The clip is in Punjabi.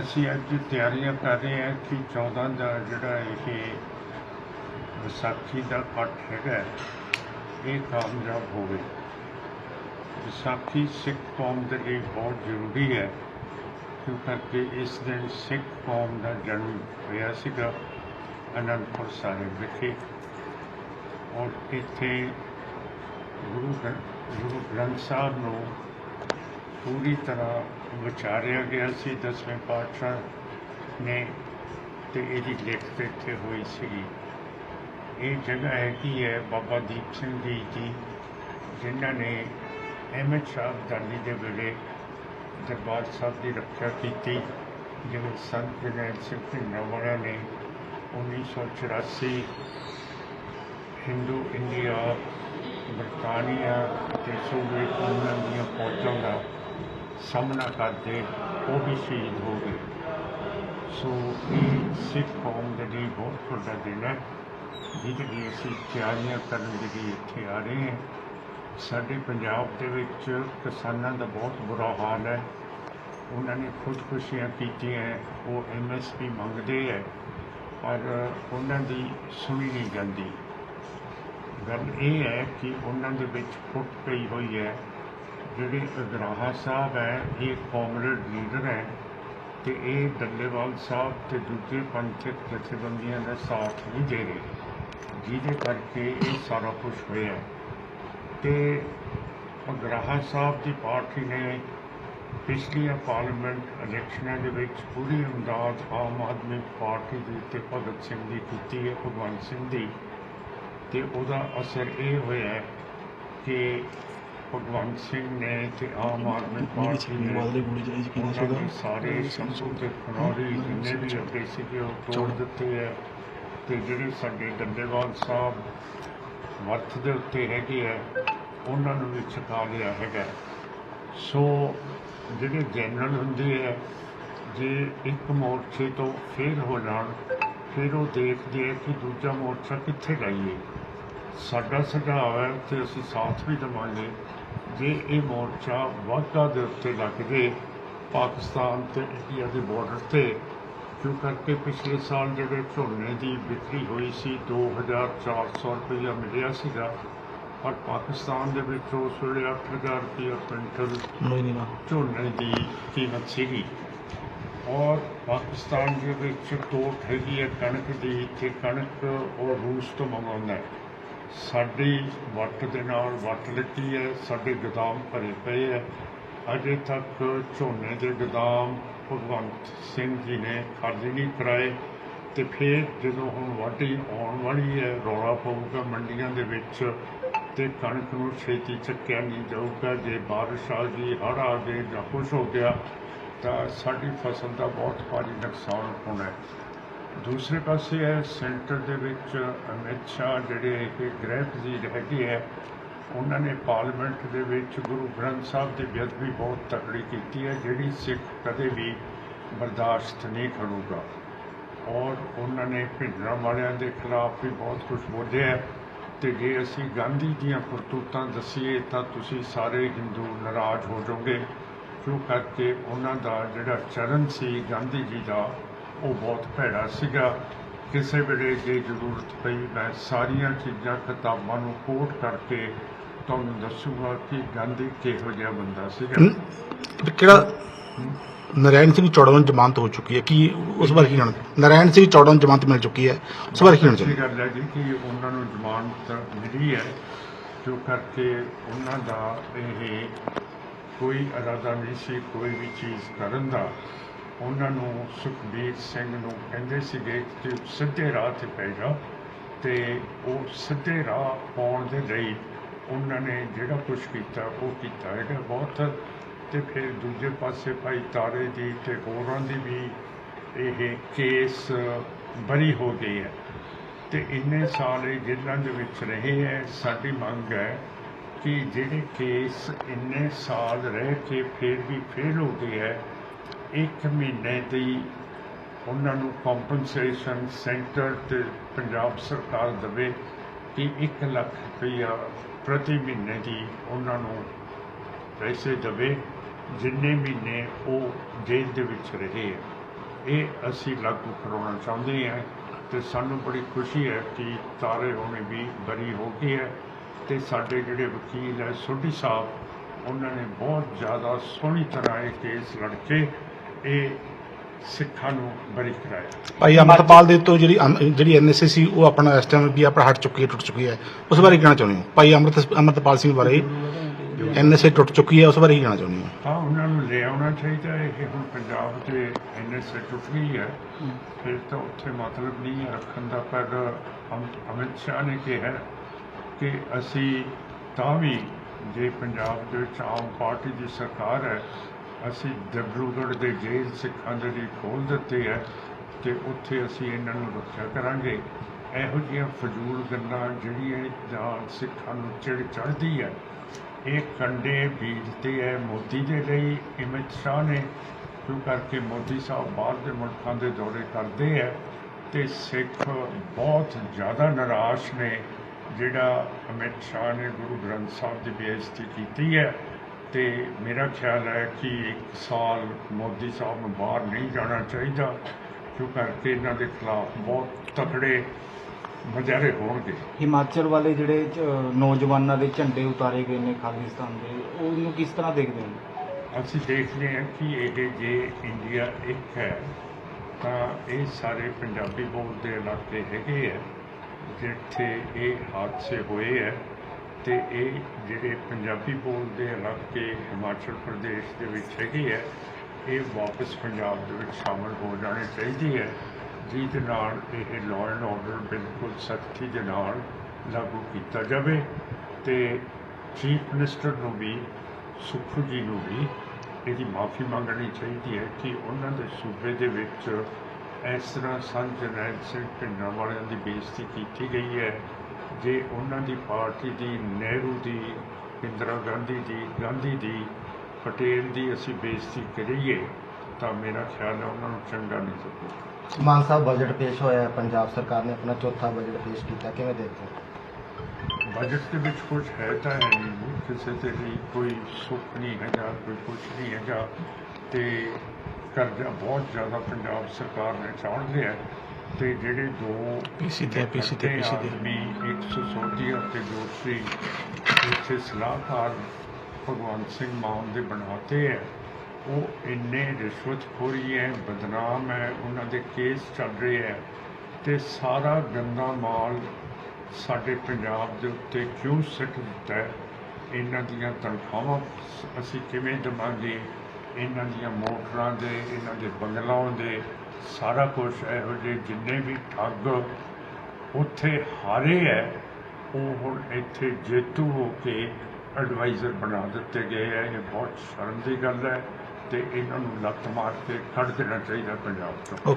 ਅਸੀਂ ਅੱਜ ਤਿਆਰੀਆਂ ਕਰ ਰਹੇ ਹਾਂ ਕਿ 14 ਦਾ ਜਿਹੜਾ ਇਹ ਵਿਸਾਖੀ ਦਾ ਇਕੱਠ ਹੈਗਾ ਇਹ ਕਾਮਯਾਬ ਹੋਵੇ। ਵਿਸਾਖੀ ਸਿੱਖ ਕੌਮ ਦੇ ਲਈ ਬਹੁਤ ਜ਼ਰੂਰੀ ਹੈ ਕਿਉਂ ਕਰਕੇ ਇਸ ਦਿਨ ਸਿੱਖ ਕੌਮ ਦਾ ਜਨਮ ਹੋਇਆ ਸੀਗਾ ਅਨੰਦਪੁਰ ਸਾਹਿਬ ਵਿਖੇ। ਔਰ ਇੱਥੇ ਗੁਰੂ ਗ੍ਰੰ- ਗੁਰੂ ਗ੍ਰੰਥ ਸਾਹਿਬ ਨੂੰ ਪੂਰੀ ਤਰ੍ਹਾਂ ਵਿਚਾਰਿਆ ਗਿਆ ਸੀ, ਦਸਵੇਂ ਪਾਤਸ਼ਾਹ ਨੇ ਤੇ ਇਹਦੀ ਲਿਖਤ ਇੱਥੇ ਹੋਈ ਸੀਗੀ। ਇਹ ਜਗ੍ਹਾ ਹੈਗੀ ਹੈ ਬਾਬਾ ਦੀਪ ਸਿੰਘ ਜੀ ਦੀ, ਜਿਨ੍ਹਾਂ ਨੇ ਅਹਿਮਦ ਸ਼ਾਹ ਅਬਦਾਲੀ ਦੇ ਵੇਲੇ ਦਰਬਾਰ ਸਾਹਿਬ ਦੀ ਰੱਖਿਆ ਕੀਤੀ, ਜਿਵੇਂ ਸੰਤ ਜਨੈਲ ਸਿੰਘ ਭਿੰਡਰਾਂਵਾਲਾ ਨੇ 1984 ਹਿੰਦੂ ਇੰਡੀਆ ਬਰਤਾਨੀਆ ਅਤੇ ਸੋਵੀਅਤ ਯੂਨੀਅਨ ਦੀਆਂ ਫੌਜਾਂ ਦਾ ਸਾਹਮਣਾ ਕਰਦੇ ਉਹ ਵੀ ਸ਼ਹੀਦ ਹੋ ਗਏ। ਸੋ ਇਹ ਸਿੱਖ ਕੌਮ ਦੇ ਲਈ ਬਹੁਤ ਵੱਡਾ ਦਿਨ ਹੈ ਜਿਹਦੇ ਲਈ ਅਸੀਂ ਤਿਆਰੀਆਂ ਕਰਨ ਦੇ ਲਈ ਇੱਥੇ ਆ ਰਹੇ ਹਾਂ ਸਾਡੇ ਪੰਜਾਬ ਦੇ ਵਿੱਚ ਕਿਸਾਨਾਂ ਦਾ ਬਹੁਤ ਬੁਰਾ ਹਾਲ ਹੈ। ਉਹਨਾਂ ਨੇ ਖੁਦਕੁਸ਼ੀਆਂ ਕੀਤੀਆਂ ਹੈ, ਉਹ ਐਮਐਸਪੀ ਮੰਗਦੇ ਹੈ ਪਰ ਉਹਨਾਂ ਦੀ ਸੁਣੀ ਨਹੀਂ ਜਾਂਦੀ। ਗੱਲ ਇਹ ਹੈ ਕਿ ਉਹਨਾਂ ਦੇ ਵਿੱਚ ਫੁੱਟ ਪਈ ਹੋਈ ਹੈ ਜਿਹੜੇ ਅਗਰਾਹਾ ਸਾਹਿਬ ਹੈ, ਇਹ ਕਾਮਰੇਡ ਲੀਡਰ ਹੈ ਤੇ ਇਹ ਡੱਲੇਵਾਲ ਸਾਹਿਬ ਤੇ ਦੂਜੇ ਪੰਥਕ ਜਥੇਬੰਦੀਆਂ ਦਾ ਸਾਥ ਨਹੀਂ ਦੇ ਰਹੇ ਜਿਹਦੇ ਕਰਕੇ ਇਹ ਸਾਰਾ ਕੁਝ ਹੋਇਆ ਹੈ। ਤੇ ਅਗਰਾਹਾ ਸਾਹਿਬ ਦੀ ਪਾਰਟੀ ਨੇ ਪਿਛਲੀਆਂ ਪਾਰਲੀਮੈਂਟ ਇਲੈਕਸ਼ਨਾਂ ਦੇ ਵਿੱਚ ਪੂਰੀ ਇਮਦਾਦ ਆਮ ਆਦਮੀ ਪਾਰਟੀ ਦੀ ਤੇ ਭਗਤ ਸਿੰਘ ਦੀ ਕੀਤੀ ਹੈ ਭਗਵੰਤ ਸਿੰਘ ਦੀ ਤੇ ਉਹਦਾ ਅਸਰ ਇਹ ਹੋਇਆ ਕਿ ਭਗਵੰਤ ਸਿੰਘ ਨੇ ਤੇ ਆਮ ਆਦਮੀ ਪਾਰਟੀ ਨੇ ਉਹਨਾਂ ਦੇ ਸੀਗਾ ਸਾਰੇ ਸੰਸੂ ਤੇ ਖਨੌਰੀ ਜਿੰਨੇ ਵੀ ਅੱਗੇ ਸੀਗੇ ਉਹ ਤੋੜ ਦਿੱਤੇ ਹੈ ਤੇ ਜਿਹੜੇ ਸਾਡੇ ਡੱਡੇਵਾਲ ਸਾਹਿਬ ਵਰਤ ਦੇ ਉੱਤੇ ਹੈਗੇ ਆ ਉਹਨਾਂ ਨੂੰ ਵੀ ਛਕਾ ਲਿਆ ਹੈਗਾ। ਸੋ ਜਿਹੜੇ ਜਨਰਲ ਹੁੰਦੇ ਆ ਜੇ ਇੱਕ ਮੋਰਚੇ ਤੋਂ ਫੇਲ ਹੋ ਜਾਣ ਫਿਰ ਉਹ ਦੇਖਦੇ ਆ ਕਿ ਦੂਜਾ ਮੋਰਚਾ ਕਿੱਥੇ ਲਾਈਏ ਸਾਡਾ ਸੁਝਾਅ ਹੈ ਤੇ ਅਸੀਂ ਸਾਥ ਵੀ ਦੇਵਾਂਗੇ। ਜੇ ਇਹ ਮੋਰਚਾ ਵਾਹਗਾ ਦੇ ਉੱਤੇ ਲੱਗ ਜੇ ਪਾਕਿਸਤਾਨ ਤੇ ਇੰਡੀਆ ਦੇ ਬਾਰਡਰ ਤੇ ਕਿਉਂ ਕਰਕੇ ਪਿਛਲੇ ਸਾਲ ਜਿਹੜੇ ਝੋਨੇ ਦੀ ਵਿਕਰੀ ਹੋਈ ਸੀ 2400 ਰੁਪਇਆ ਮਿਲਿਆ ਸੀਗਾ ਪਰ ਪਾਕਿਸਤਾਨ ਦੇ ਵਿੱਚ ਉਸ ਵੇਲੇ 8000 ਰੁਪਇਆ ਕੁਇੰਟਲ ਝੋਨੇ ਦੀ ਕੀਮਤ ਸੀਗੀ। ਔਰ ਪਾਕਿਸਤਾਨ ਦੇ ਵਿੱਚ ਤੋਟ ਹੈਗੀ ਹੈ ਕਣਕ ਦੀ ਤੇ ਕਣਕ ਉਹ ਰੂਸ ਤੋਂ ਮੰਗਵਾਉਂਦਾ ਹੈ। ਸਾਡੀ ਵੱਟ ਦੇ ਨਾਲ ਵੱਟ ਲੱਗੀ ਹੈ, ਸਾਡੇ ਗੋਦਾਮ ਭਰੇ ਪਏ ਹੈ। ਅਜੇ ਤੱਕ ਝੋਨੇ ਦੇ ਗੋਦਾਮ ਭਗਵੰਤ ਸਿੰਘ ਜੀ ਨੇ ਖਾਲੀ ਨਹੀਂ ਕਰਾਏ ਤੇ ਫਿਰ ਜਦੋਂ ਹੁਣ ਵਾਢੀ ਆਉਣ ਵਾਲੀ ਹੈ, ਰੌਲਾ ਪਊਗਾ ਮੰਡੀਆਂ ਦੇ ਵਿੱਚ ਤੇ ਕਣਕ ਨੂੰ ਛੇਤੀ ਚੱਕਿਆ ਨਹੀਂ ਜਾਊਗਾ। ਜੇ ਬਾਰਿਸ਼ ਆ ਗਈ ਹੜ੍ਹ ਆ ਗਏ ਜਾਂ ਕੁਛ ਹੋ ਗਿਆ ਤਾਂ ਸਾਡੀ ਫਸਲ ਦਾ ਬਹੁਤ ਭਾਰੀ ਨੁਕਸਾਨ ਹੋਣਾ ਹੈ। ਦੂਸਰੇ ਪਾਸੇ ਹੈ, ਸੈਂਟਰ ਦੇ ਵਿੱਚ ਅਮਿਤ ਸ਼ਾਹ ਜਿਹੜੇ ਕਿ ਗ੍ਰਹਿ ਵਜ਼ੀਰ ਹੈਗੇ ਹੈ, ਉਹਨਾਂ ਨੇ ਪਾਰਲੀਮੈਂਟ ਦੇ ਵਿੱਚ ਗੁਰੂ ਗ੍ਰੰਥ ਸਾਹਿਬ ਦੀ ਬੇਅਦਬੀ ਬਹੁਤ ਤਕੜੀ ਕੀਤੀ ਹੈ, ਜਿਹੜੀ ਸਿੱਖ ਕਦੇ ਵੀ ਬਰਦਾਸ਼ਤ ਨਹੀਂ ਕਰੂਗਾ। ਔਰ ਉਹਨਾਂ ਨੇ ਭਿੰਡਰਾਂ ਵਾਲਿਆਂ ਦੇ ਖਿਲਾਫ ਵੀ ਬਹੁਤ ਕੁਝ ਬੋਲਿਆ ਹੈ। ਤੇ ਜੇ ਅਸੀਂ ਗਾਂਧੀ ਦੀਆਂ ਕਰਤੂਤਾਂ ਦਸੀਏ, ਤਾਂ ਤੁਸੀਂ ਸਾਰੇ ਹਿੰਦੂ ਨਾਰਾਜ਼ ਹੋ ਜਾਓਗੇ, ਕਿਉਂ ਕਰਕੇ ਉਹਨਾਂ ਦਾ ਜਿਹੜਾ ਚਰਨ ਸੀ ਗਾਂਧੀ ਜੀ ਦਾ ਉਹ ਬਹੁਤ ਭੈੜਾ ਸੀਗਾ। ਕਿਸੇ ਵੇਲੇ ਜੇ ਜ਼ਰੂਰਤ ਪਈ ਮੈਂ ਸਾਰੀਆਂ ਚੀਜ਼ਾਂ ਕਿਤਾਬਾਂ ਨੂੰ ਕੋਟ ਕਰਕੇ ਤੁਹਾਨੂੰ ਦੱਸੂਗਾ ਕਿ ਗਾਂਧੀ ਕਿਹੋ ਜਿਹਾ ਬੰਦਾ ਸੀਗਾ। ਕਿਹੜਾ ਨਰੈਣ ਸਿੰਘ ਚੌੜਾ ਨੂੰ ਜ਼ਮਾਨਤ ਹੋ ਚੁੱਕੀ ਹੈ? ਕੀ ਉਸ ਬਾਰੇ ਕੀ ਕਹਿਣਾ ਨਰੈਣ ਸਿੰਘ ਚੌੜਾ ਨੂੰ ਜ਼ਮਾਨਤ ਮਿਲ ਚੁੱਕੀ ਹੈ। ਉਸ ਬਾਰੇ ਕੀ ਚਾਹੁੰਦੇ ਗੱਲ ਹੈ ਜੀ ਕਿ ਉਹਨਾਂ ਨੂੰ ਜ਼ਮਾਨਤ ਮਿਲੀ ਹੈ ਜੋ ਕਰਕੇ ਉਹਨਾਂ ਦਾ ਇਹ ਕੋਈ ਇਰਾਦਾ ਨਹੀਂ ਸੀ ਕੋਈ ਵੀ ਚੀਜ਼ ਕਰਨ ਦਾ। ਉਹਨਾਂ ਨੂੰ ਸੁਖਬੀਰ ਸਿੰਘ ਨੂੰ ਕਹਿੰਦੇ ਸੀਗੇ ਕਿ ਸਿੱਧੇ ਰਾਹ ਤੇ ਪੈ ਜਾ ਤੇ ਉਹ ਸਿੱਧੇ ਰਾਹ ਪਾਉਣ ਦੇ ਲਈ ਉਹਨਾਂ ਨੇ ਜਿਹੜਾ ਕੁਝ ਕੀਤਾ, ਉਹ ਕੀਤਾ। ਹੈਗਾ ਬਹੁਤ ਤੇ ਫਿਰ ਦੂਜੇ ਪਾਸੇ ਭਾਈ ਤਾਰੇ ਦੀ ਤੇ ਹੋਰਾਂ ਦੀ ਵੀ ਇਹ ਕੇਸ ਬਰੀ ਹੋ ਗਈ ਹੈ। ਤੇ ਇੰਨੇ ਸਾਲ ਇਹ ਜੇਲ੍ਹਾਂ ਦੇ ਵਿੱਚ ਰਹੇ ਹੈ, ਸਾਡੀ ਮੰਗ ਹੈ ਕਿ ਜਿਹੜੇ ਕੇਸ ਇੰਨੇ ਸਾਲ ਰਹਿ ਕੇ ਫਿਰ ਵੀ ਫੇਲ ਹੋ ਗਏ ਹੈ ਇੱਕ ਮਹੀਨੇ ਦੀ ਉਹਨਾਂ ਨੂੰ ਕੰਪਨਸੇਸ਼ਨ ਸੈਂਟਰ ਤੇ ਪੰਜਾਬ ਸਰਕਾਰ ਦੇਵੇ ਕਿ 1 ਲੱਖ ਰੁਪਈਆ ਪ੍ਰਤੀ ਮਹੀਨੇ ਦੀ ਉਹਨਾਂ ਨੂੰ ਪੈਸੇ ਦੇਵੇ, ਜਿੰਨੇ ਮਹੀਨੇ ਉਹ ਜੇਲ੍ਹ ਦੇ ਵਿੱਚ ਰਹੇ ਹੈ। ਇਹ ਅਸੀਂ ਲਾਗੂ ਕਰਾਉਣਾ ਚਾਹੁੰਦੇ ਹਾਂ ਤੇ ਸਾਨੂੰ ਬੜੀ ਖੁਸ਼ੀ ਹੈ ਕਿ ਤਾਰੇ ਹੋਣੇ ਵੀ ਬਰੀ ਹੋ ਗਏ ਹੈ ਤੇ ਸਾਡੇ ਜਿਹੜੇ ਵਕੀਲ ਹੈ, ਸੋਢੀ ਸਾਹਿਬ, ਉਹਨਾਂ ਨੇ ਬਹੁਤ ਜ਼ਿਆਦਾ ਸੋਹਣੀ ਤਰ੍ਹਾਂ ਇਹ ਕੇਸ ਲੜ ਕੇ ਇਹ ਸਿੱਖਾਂ ਨੂੰ ਬਰੀ ਕਰਾਇਆ। ਭਾਈ ਅਮਰਤਪਾਲ ਦੇ ਤੋਂ ਜਿਹੜੀ ਅਮ- ਜਿਹੜੀ ਐਨਐਸਏ ਸੀ ਉਹ ਆਪਣਾ ਇਸ ਟਾਈਮ ਵੀ ਆਪਣਾ ਹਟ ਚੁੱਕੀ ਹੈ ਟੁੱਟ ਚੁੱਕੀ ਹੈ। ਉਸ ਬਾਰੇ ਕੀ ਕਹਿਣਾ ਚਾਹੁੰਦੇ ਹੋ? ਭਾਈ ਅਮਰਤ ਅਮਰਤਪਾਲ ਸਿੰਘ ਬਾਰੇ ਐਨਐਸਏ ਟੁੱਟ ਚੁੱਕੀ ਹੈ ਉਸ ਬਾਰੇ ਕੀ ਕਹਿਣਾ ਚਾਹੁੰਦੇ ਹੋ? ਤਾਂ ਉਹਨਾਂ ਨੂੰ ਲੈ ਆਉਣਾ ਚਾਹੀਦਾ ਹੈ ਇਹ ਹੁਣ ਪੰਜਾਬ ਦੇ ਐਨਐਸਏ ਟੁੱਟ ਗਈ ਹੈ। ਫਿਰ ਤਾਂ ਉੱਥੇ ਮਤਲਬ ਨਹੀਂ ਹੈ ਰੱਖਣ ਦਾ ਪਰ ਅਮ- ਅਮਿਤ ਸ਼ਾਹ ਨੇ ਕਿਹਾ ਕਿ ਅਸੀਂ ਤਾਂ ਵੀ ਜੇ ਪੰਜਾਬ ਦੇ ਵਿੱਚ ਆਮ ਪਾਰਟੀ ਦੀ ਸਰਕਾਰ ਹੈ ਅਸੀਂ ਦਬਰੂਗੜ੍ਹ ਦੇ ਜੇਲ੍ਹ ਸਿੱਖਾਂ ਦੇ ਲਈ ਖੋਲ ਦਿੱਤੇ ਹੈ ਤੇ ਉੱਥੇ ਅਸੀਂ ਇਹਨਾਂ ਨੂੰ ਰੱਖਿਆ ਕਰਾਂਗੇ। ਇਹੋ ਜਿਹੀਆਂ ਫਜ਼ੂਲ ਗੱਲਾਂ ਜਿਹੜੀਆਂ ਜਾਂ ਸਿੱਖਾਂ ਨੂੰ ਚਿੜ ਚੜ੍ਹਦੀ ਹੈ, ਇਹ ਕੰਡੇ ਬੀਜਦੇ ਹੈ ਮੋਦੀ ਦੇ ਲਈ, ਅਮਿਤ ਸ਼ਾਹ ਨੇ, ਕਿਉਂ ਕਰਕੇ ਮੋਦੀ ਸਾਹਿਬ ਬਾਹਰ ਦੇ ਮੁਲਕਾਂ ਦੇ ਦੌਰੇ ਕਰਦੇ ਹੈ ਤੇ ਸਿੱਖ ਬਹੁਤ ਜ਼ਿਆਦਾ ਨਿਰਾਸ਼ ਨੇ, ਜਿਹੜਾ ਅਮਿਤ ਸ਼ਾਹ ਨੇ ਗੁਰੂ ਗ੍ਰੰਥ ਸਾਹਿਬ ਦੀ ਬੇਇੱਜ਼ਤੀ ਕੀਤੀ ਹੈ। ਤੇ ਮੇਰਾ ਖਿਆਲ ਹੈ ਕਿ ਇੱਕ ਸਾਲ ਮੋਦੀ ਸਾਹਿਬ ਨੂੰ ਬਾਹਰ ਨਹੀਂ ਜਾਣਾ ਚਾਹੀਦਾ ਕਿਉਂ ਕਰਕੇ ਇਹਨਾਂ ਦੇ ਖਿਲਾਫ ਬਹੁਤ ਤਕੜੇ ਮੁਜ਼ਾਹਰੇ ਹੋਣਗੇ। ਹਿਮਾਚਲ ਵਾਲੇ ਜਿਹੜੇ ਨੌਜਵਾਨਾਂ ਦੇ ਝੰਡੇ ਉਤਾਰੇ ਗਏ ਨੇ ਖਾਲਿਸਤਾਨ ਦੇ ਉਹਨੂੰ ਕਿਸ ਤਰ੍ਹਾਂ ਦੇਖਦੇ ਹੋ? ਅਸੀਂ ਦੇਖਦੇ ਹਾਂ ਕਿ ਇਹ ਜੇ ਇੰਡੀਆ ਇੱਕ ਹੈ ਤਾਂ ਇਹ ਸਾਰੇ ਪੰਜਾਬੀ ਬੋਲਦੇ ਇਲਾਕੇ ਹੈਗੇ ਹੈ ਜਿੱਥੇ ਇਹ ਹਾਦਸੇ ਹੋਏ ਹੈ ਤੇ ਇਹ ਜਿਹੜੇ ਪੰਜਾਬੀ ਬੋਲਦੇ ਇਲਾਕੇ ਹਿਮਾਚਲ ਪ੍ਰਦੇਸ਼ ਦੇ ਵਿੱਚ ਹੈਗੇ ਹੈ, ਇਹ ਵਾਪਸ ਪੰਜਾਬ ਦੇ ਵਿੱਚ ਸ਼ਾਮਲ ਹੋ ਜਾਣੀ ਚਾਹੀਦੀ ਹੈ। ਜਿਹਦੇ ਨਾਲ ਇਹ ਲਾਅ ਐਂਡ ਆਰਡਰ ਬਿਲਕੁਲ ਸਖਤੀ ਦੇ ਨਾਲ ਲਾਗੂ ਕੀਤਾ ਜਾਵੇ ਤੇ ਚੀਫ ਮਿਨਿਸਟਰ ਨੂੰ ਵੀ, ਸੁਖੂ ਜੀ ਨੂੰ ਵੀ ਇਹਦੀ ਮਾਫੀ ਮੰਗਣੀ ਚਾਹੀਦੀ ਹੈ ਕਿ ਉਹਨਾਂ ਦੇ ਸੂਬੇ ਦੇ ਵਿੱਚ ਇਸ ਤਰ੍ਹਾਂ ਸੰਤ ਜਰਨੈਲ ਸਿੰਘ ਭਿੰਡਰਾਂ ਵਾਲਿਆਂ ਦੀ ਬੇਇੱਜ਼ਤੀ ਕੀਤੀ ਗਈ ਹੈ। ਜੇ ਉਹਨਾਂ ਦੀ ਪਾਰਟੀ ਦੀ ਨਹਿਰੂ ਦੀ ਇੰਦਰਾ ਗਾਂਧੀ ਦੀ ਗਾਂਧੀ ਦੀ ਪਟੇਲ ਦੀ ਅਸੀਂ ਬੇਇੱਜ਼ਤੀ ਕਰੀਏ ਤਾਂ ਮੇਰਾ ਖਿਆਲ ਹੈ ਉਹਨਾਂ ਨੂੰ ਚੰਗਾ ਨਹੀਂ ਲੱਗੇਗਾ ਮਾਨ ਸਾਹਿਬ ਬਜਟ ਪੇਸ਼ ਹੋਇਆ ਹੈ ਪੰਜਾਬ ਸਰਕਾਰ ਨੇ ਆਪਣਾ ਚੌਥਾ ਬਜਟ ਪੇਸ਼ ਕੀਤਾ ਕਿਵੇਂ ਦੇਖਦੇ ਹੋ ਬਜਟ ਦੇ ਵਿੱਚ ਕੁਝ ਹੈ ਤਾਂ ਹੈ ਨਹੀਂ ਜੀ। ਕਿਸੇ ਦੇ ਲਈ ਕੋਈ ਸੁੱਖ ਨਹੀਂ ਹੈਗਾ ਕੋਈ ਕੁਝ ਨਹੀਂ ਹੈਗਾ ਤੇ ਕਰਜ਼ਾ ਬਹੁਤ ਜ਼ਿਆਦਾ ਪੰਜਾਬ ਸਰਕਾਰ ਨੇ ਚਾੜ ਲਿਆ ਹੈ ਤੇ ਜਿਹੜੇ ਦੋ PC ਤੇ, PC ਤੇ, PC ਤੇ। ਆਦਮੀ 100 ਅਤੇ ਜੋਸ਼ੀ ਇੱਥੇ ਸਲਾਹਕਾਰ ਭਗਵੰਤ ਸਿੰਘ ਮਾਨ ਦੇ ਬਣਾਤੇ ਹੈ ਉਹ ਇੰਨੇ ਰਿਸ਼ਵਤਖੋਰੀ ਹੈ ਬਦਨਾਮ ਹੈ ਉਹਨਾਂ ਦੇ ਕੇਸ ਚੱਲ ਰਹੇ ਹੈ ਤੇ ਸਾਰਾ ਗੰਦਾ ਮਾਲ ਸਾਡੇ ਪੰਜਾਬ ਦੇ ਉੱਤੇ ਕਿਉਂ ਸਿੱਟ ਦਿੱਤਾ ਹੈ ਇਹਨਾਂ ਦੀਆਂ ਤਨਖਾਹਾਂ ਅਸੀਂ ਕਿਵੇਂ ਦੇਵਾਂਗੇ ਇਹਨਾਂ ਦੀਆਂ ਮੋਟਰਾਂ ਦੇ ਇਹਨਾਂ ਦੇ ਬੰਗਲਾਆਂ ਦੇ ਸਾਰਾ ਕੁਝ ਇਹੋ ਜਿਹੇ ਜਿੰਨੇ ਵੀ ਠੱਗ ਉੱਥੇ ਹਾਰੇ ਹੈ, ਉਹ ਹੁਣ ਇੱਥੇ ਜੇਤੂ ਹੋ ਕੇ ਐਡਵਾਈਜ਼ਰ ਬਣਾ ਦਿੱਤੇ ਗਏ ਹੈ। ਇਹ ਬਹੁਤ ਸ਼ਰਮ ਦੀ ਗੱਲ ਹੈ ਤੇ ਇਹਨਾਂ ਨੂੰ ਲੱਤ ਮਾਰ ਕੇ ਕੱਢ ਦੇਣਾ ਚਾਹੀਦਾ ਪੰਜਾਬ ਤੋਂ।